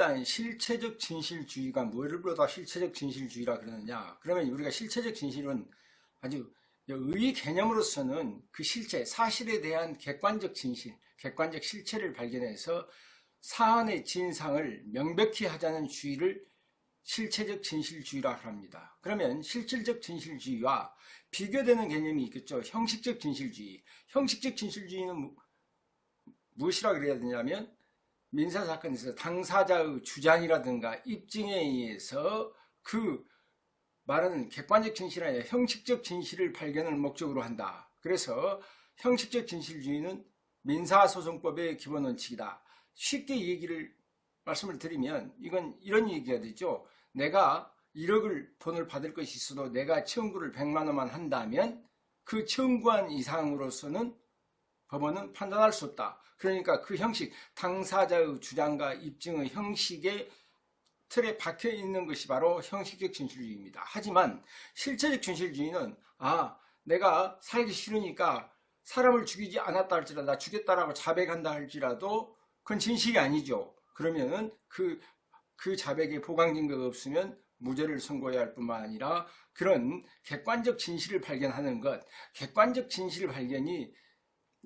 일단 실체적 진실주의가 뭐를 보다 실체적 진실주의라 그러느냐. 그러면 우리가 실체적 진실은 아주 의 개념으로서는 그 실체 사실에 대한 객관적 진실 객관적 실체를 발견해서 사안의 진상을 명백히 하자는 주의를 실체적 진실주의라 합니다. 그러면 실질적 진실주의와 비교되는 개념이 있겠죠. 형식적 진실주의. 형식적 진실주의는 무- 무엇이라 그래야 되냐면 민사사건에서 당사자의 주장이라든가 입증에 의해서 그 말하는 객관적 진실이 아니라 형식적 진실을 발견을 목적으로 한다. 그래서 형식적 진실주의는 민사소송법의 기본 원칙이다. 쉽게 이 얘기를 말씀을 드리면 이건 이런 얘기가 되죠. 내가 1억을 돈을 받을 것이 있어도 내가 청구를 100만 원만 한다면 그 청구한 이상으로서는 법원은 판단할 수 없다. 그러니까 그 형식, 당사자의 주장과 입증의 형식의 틀에 박혀 있는 것이 바로 형식적 진실주의입니다. 하지만 실체적 진실주의는 아, 내가 살기 싫으니까 사람을 죽이지 않았다 할지라도 나 죽였다라고 자백한다 할지라도 그건 진실이 아니죠. 그러면은 그, 그 자백에 보강 증거가 없으면 무죄를 선고해야 할 뿐만 아니라 그런 객관적 진실을 발견하는 것, 객관적 진실 발견이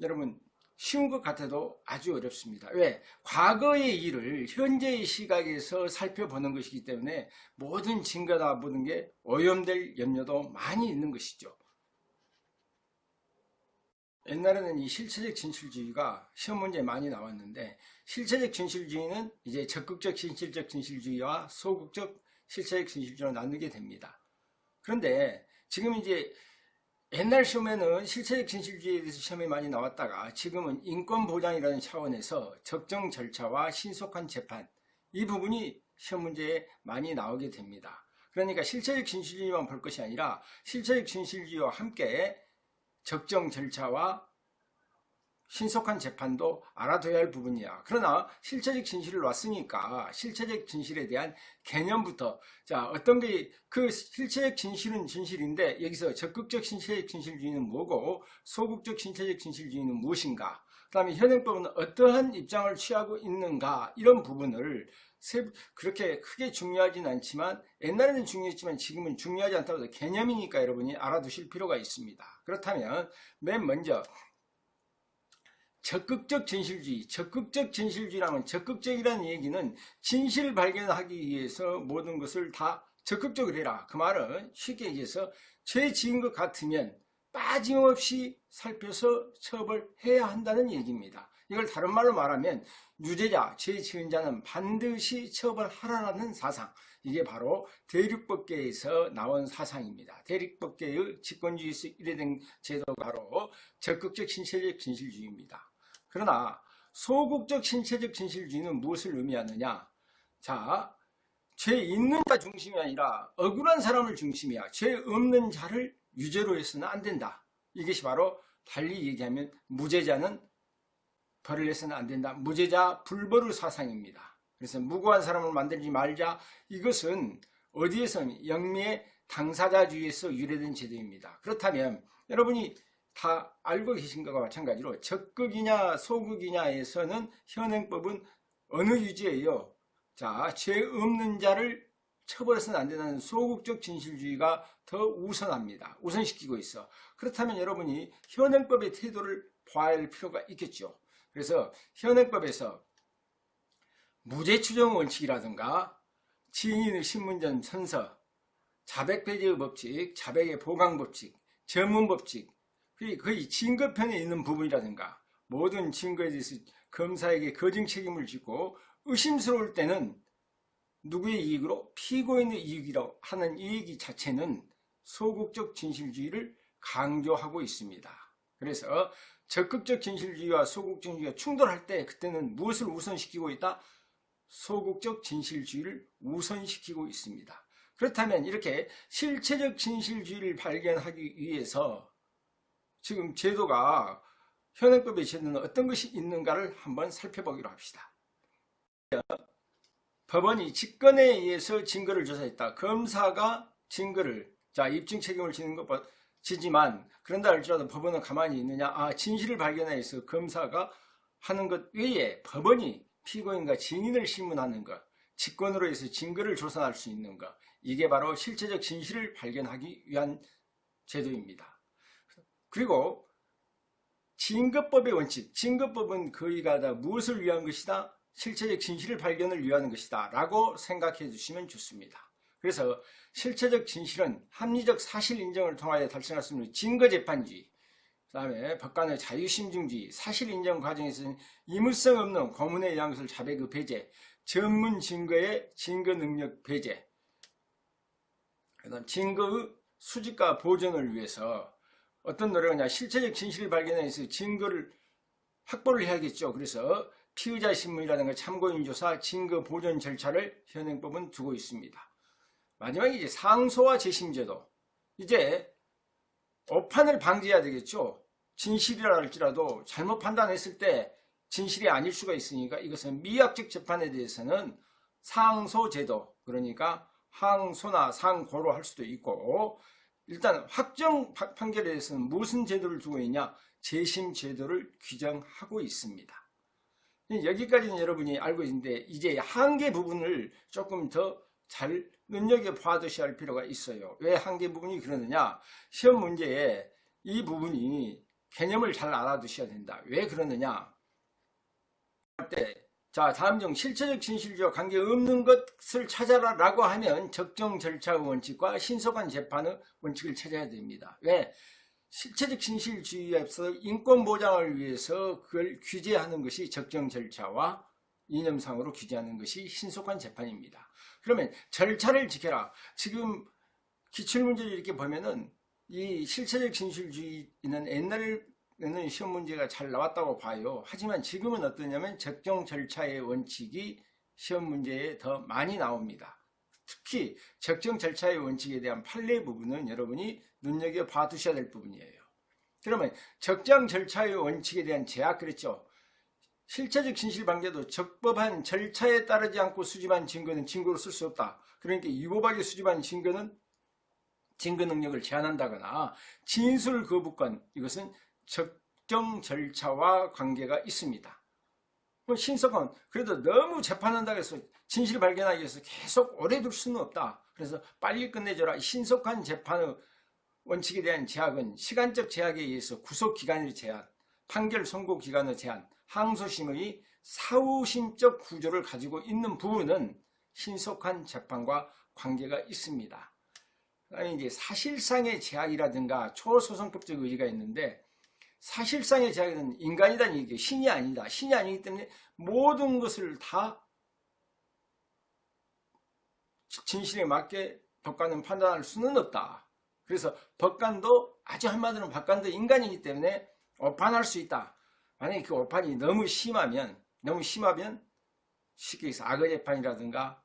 여러분 쉬운 것 같아도 아주 어렵습니다. 왜? 과거의 일을 현재의 시각에서 살펴보는 것이기 때문에 모든 증거다 보는 게 오염될 염려도 많이 있는 것이죠. 옛날에는 이 실체적 진실주의가 시험 문제에 많이 나왔는데 실체적 진실주의는 이제 적극적 진실적 진실주의와 소극적 실체적 진실주의로 나누게 됩니다. 그런데 지금 이제 옛날 시험에는 실체적 진실주의에 대해서 시험이 많이 나왔다가 지금은 인권보장이라는 차원에서 적정 절차와 신속한 재판 이 부분이 시험 문제에 많이 나오게 됩니다. 그러니까 실체적 진실주의만 볼 것이 아니라 실체적 진실주의와 함께 적정 절차와 신속한 재판도 알아둬야 할 부분이야. 그러나 실체적 진실을 놨으니까 실체적 진실에 대한 개념부터 자 어떤 게 그 실체적 진실은 진실인데 여기서 적극적 실체적 진실주의는 뭐고 소극적 실체적 진실주의는 무엇인가? 그다음에 현행법은 어떠한 입장을 취하고 있는가? 이런 부분을 세- 그렇게 크게 중요하진 않지만 옛날에는 중요했지만 지금은 중요하지 않다고 해서 개념이니까 여러분이 알아두실 필요가 있습니다. 그렇다면 맨 먼저 적극적 진실주의, 적극적 진실주의라면 적극적이라는 얘기는 진실을 발견하기 위해서 모든 것을 다 적극적으로 해라. 그 말은 쉽게 얘기해서 죄 지은 것 같으면 빠짐없이 살펴서 처벌해야 한다는 얘기입니다. 이걸 다른 말로 말하면 유죄자, 죄 지은 자는 반드시 처벌하라는 사상. 이게 바로 대륙법계에서 나온 사상입니다. 대륙법계의 집권주의에서 이래된 제도가 바로 적극적 신체적 진실주의입니다. 그러나 소극적 신체적 진실주의는 무엇을 의미하느냐? 자, 죄 있는 자 중심이 아니라 억울한 사람을 중심이야. 죄 없는 자를 유죄로 해서는 안 된다. 이것이 바로 달리 얘기하면 무죄자는 벌을 내서는 안 된다. 무죄자 불벌의 사상입니다. 그래서 무고한 사람을 만들지 말자. 이것은 어디에서는 영미의 당사자주의에서 유래된 제도입니다. 그렇다면 여러분이 다 알고 계신 것과 마찬가지로 적극이냐 소극이냐에서는 현행법은 어느 유지예요? 자, 죄 없는 자를 처벌해서는 안 된다는 소극적 진실주의가 더 우선합니다. 우선시키고 있어. 그렇다면 여러분이 현행법의 태도를 봐야 할 필요가 있겠죠. 그래서 현행법에서 무죄 추정 원칙이라든가 지인의 신문전 선서, 자백 폐지의 법칙, 자백의 보강 법칙, 전문 법칙, 거의- 증거편에 있는 부분이라든가 모든 증거에 대해서 검사에게 거증 책임을 지고 의심스러울 때는 누구의 이익으로 피고인의 이익이라고 하는 이 얘기 자체는 소극적 진실주의를 강조하고 있습니다. 그래서 적극적 진실주의와 소극적 진실주의가 충돌할 때 그때는 무엇을 우선시키고 있다? 소극적 진실주의를 우선시키고 있습니다. 그렇다면 이렇게 실체적 진실주의를 발견하기 위해서 지금 제도가 현행법의 제도는 어떤 것이 있는가를 한번 살펴보기로 합시다. 법원이 직권에 의해서 증거를 조사했다. 검사가 증거를 자 입증 책임을 지는 것 지지만 그런다 할지라도 법원은 가만히 있느냐? 아 진실을 발견해서 검사가 하는 것 외에 법원이 피고인과 증인을 신문하는 것, 직권으로 해서 증거를 조사할 수 있는 것, 이게 바로 실체적 진실을 발견하기 위한 제도입니다. 그리고 증거법의 원칙, 증거법은 거의가 다 무엇을 위한 것이다? 실체적 진실을 발견을 위한 것이다 라고 생각해 주시면 좋습니다. 그래서 실체적 진실은 합리적 사실 인정을 통하여 달성할 수 있는 증거재판주의, 그 다음에 법관의 자유심증주의, 사실 인정 과정에서는 이무성 없는 의한 것을 자백의 배제, 전문 증거의 증거 능력 배제, 그다음 증거의 수집과 보존을 위해서 어떤 노력이냐 실체적 진실을 발견해서 증거를 확보를 해야겠죠. 그래서 피의자 신문이라든가 참고인 조사, 증거 보존 절차를 현행법은 두고 있습니다. 마지막에 이제 상소와 재심제도. 이제 오판을 방지해야 되겠죠. 진실이라 할지라도 잘못 판단했을 때 진실이 아닐 수가 있으니까 이것은 미약적 재판에 대해서는 상소제도 그러니까 항소나 상고로 할 수도 있고 일단 확정 파- 판결에 대해서는 무슨 제도를 두고 있냐 재심 제도를 규정하고 있습니다. 여기까지는 여러분이 알고 있는데 이제 한계 부분을 조금 더 잘 눈여겨 봐 두셔야 할 필요가 있어요. 왜 한계 부분이 그러느냐? 시험 문제에 이 부분이 개념을 잘 알아두셔야 된다. 왜 그러느냐? 할 때, 자, 다음 중 실체적 진실과 관계없는 것을 찾아라 라고 하면 적정 절차 원칙과 신속한 재판의 원칙을 찾아야 됩니다. 왜? 실체적 진실주의에서 인권 보장을 위해서 그걸 규제하는 것이 적정 절차와 이념상으로 규제하는 것이 신속한 재판입니다. 그러면 절차를 지켜라. 지금 기출문제를 이렇게 보면은 이 실체적 진실주의는 옛날에는 시험 문제가 잘 나왔다고 봐요. 하지만 지금은 어떠냐면 적정 절차의 원칙이 시험 문제에 더 많이 나옵니다. 특히 적정 절차의 원칙에 대한 판례 부분은 여러분이 눈여겨 봐 두셔야 될 부분이에요. 그러면 적정 절차의 원칙에 대한 제약 그랬죠. 실체적 진실 관계도 적법한 절차에 따르지 않고 수집한 증거는 증거로 쓸 수 없다. 그러니까 위법하게 수집한 증거는 증거 능력을 제한한다거나 진술 거부권 이것은 적정 절차와 관계가 있습니다. 뭐 신속한 그래도 너무 재판한다고 해서 진실 발견하기 위해서 계속 오래 둘 수는 없다. 그래서 빨리 끝내줘라. 신속한 재판의 원칙에 대한 제약은 시간적 제약에 의해서 구속 기간의 제한, 판결 선고 기간의 제한, 항소심의 사후심적 구조를 가지고 있는 부분은 신속한 재판과 관계가 있습니다. 이제 사실상의 제약이라든가 초소송법적 의지가 있는데 사실상의 제약은 인간이다는 얘기예요. 신이 아니다. 신이 아니기 때문에 모든 것을 다 진실에 맞게 법관은 판단할 수는 없다. 그래서 법관도 아주 한마디로 법관도 인간이기 때문에 오판할 수 있다. 만약에 그 오판이 너무 심하면 너무 심하면 쉽게 해서 악의 재판이라든가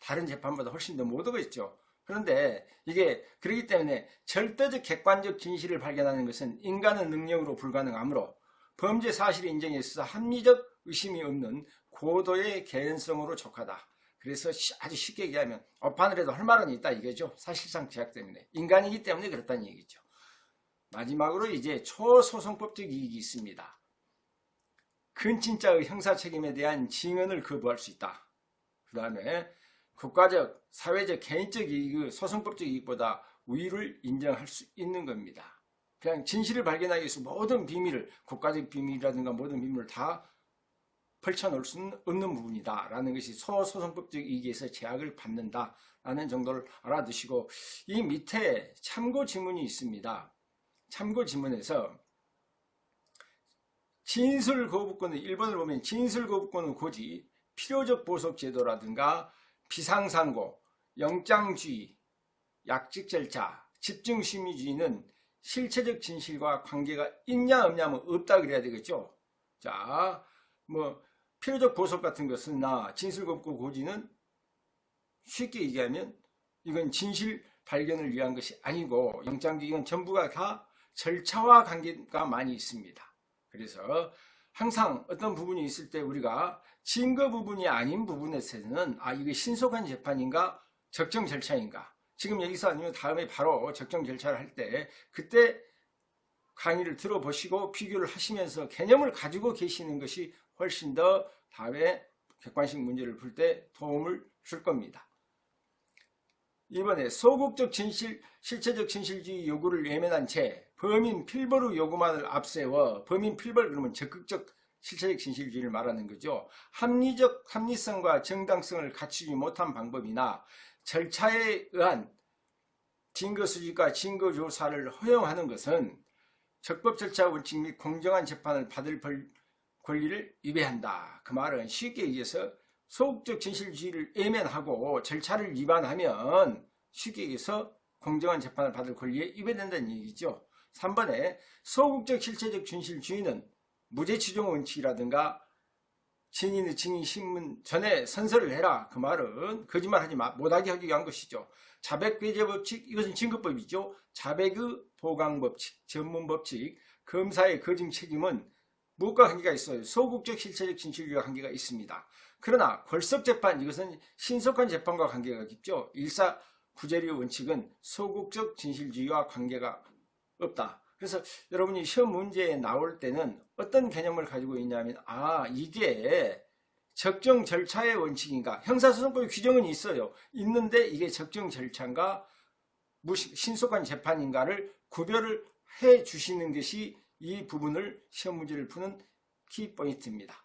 다른 재판보다 훨씬 더 못 오겠죠. 그런데 이게 그렇기 때문에 절대적 객관적 진실을 발견하는 것은 인간의 능력으로 불가능하므로 범죄 사실 인정에 있어서 합리적 의심이 없는 고도의 개연성으로 족하다. 그래서 시- 아주 쉽게 얘기하면 오판을 해도 할 말은 있다 이거죠. 사실상 제약 때문에 인간이기 때문에 그렇다는 얘기죠. 마지막으로 이제 초소송법적 이익이 있습니다. 근친자의 형사 책임에 대한 증언을 거부할 수 있다. 그 다음에 국가적, 사회적, 개인적 이익의 소송법적 이익보다 우위를 인정할 수 있는 겁니다. 그냥 진실을 발견하기 위해서 모든 비밀을, 국가적 비밀이라든가 모든 비밀을 다 펼쳐놓을 수는 없는 부분이다. 라는 것이 소소송법적 이익에서 제약을 받는다. 라는 정도를 알아두시고, 이 밑에 참고 지문이 있습니다. 참고 지문에서 진술 거부권의 1번을 보면 진술 거부권은 고지, 필요적 보석 제도라든가 비상상고, 영장주의, 약직 절차, 집중심의주의는 실체적 진실과 관계가 있냐 없냐면 없다 그래야 되겠죠. 자, 뭐 필요적 보석 같은 것은 나 진술 거부 고지는 쉽게 얘기하면 이건 진실 발견을 위한 것이 아니고 이건 전부가 다 절차와 관계가 많이 있습니다. 그래서 항상 어떤 부분이 있을 때 우리가 증거 부분이 아닌 부분에서는 아 이게 신속한 재판인가 적정 절차인가 지금 여기서 아니면 다음에 바로 적정 절차를 할 때 그때 강의를 들어보시고 비교를 하시면서 개념을 가지고 계시는 것이 훨씬 더 다음에 객관식 문제를 풀 때 도움을 줄 겁니다. 이번에 소극적 진실, 실체적 진실주의 요구를 외면한 채 범인 필벌의 요구만을 앞세워 범인 필벌 그러면 적극적 실체적 진실주의를 말하는 거죠. 합리적 합리성과 정당성을 갖추지 못한 방법이나 절차에 의한 증거 수집과 증거 조사를 허용하는 것은 적법 절차 원칙 및 공정한 재판을 받을 벌- 권리를 위배한다. 그 말은 쉽게 얘기해서 소극적 진실주의를 외면하고 절차를 위반하면 얘기해서 공정한 재판을 받을 권리에 위배된다는 얘기죠. 3번에 소극적 실체적 진실주의는 무죄 추정 원칙이라든가 증인의 증인 신문 전에 선서를 해라. 그 말은 거짓말하지 마, 못하게 하기 위한 것이죠. 자백 배제 법칙 이것은 증거법이죠. 자백의 보강 법칙, 전문 법칙, 검사의 거증 책임은 무엇과 관계가 있어요? 소극적 실체적 진실과 관계가 있습니다. 그러나 골석 재판 이것은 신속한 재판과 관계가 깊죠. 일사 부재료 원칙은 소극적 진실주의와 관계가 없다. 그래서 여러분이 시험 문제에 나올 때는 어떤 개념을 가지고 있냐면 아 이게 적정 절차의 원칙인가 형사소송법의 규정은 있어요. 있는데 이게 적정 절차인가 신속한 재판인가를 구별을 해 주시는 것이 이 부분을 시험 문제를 푸는 키포인트입니다.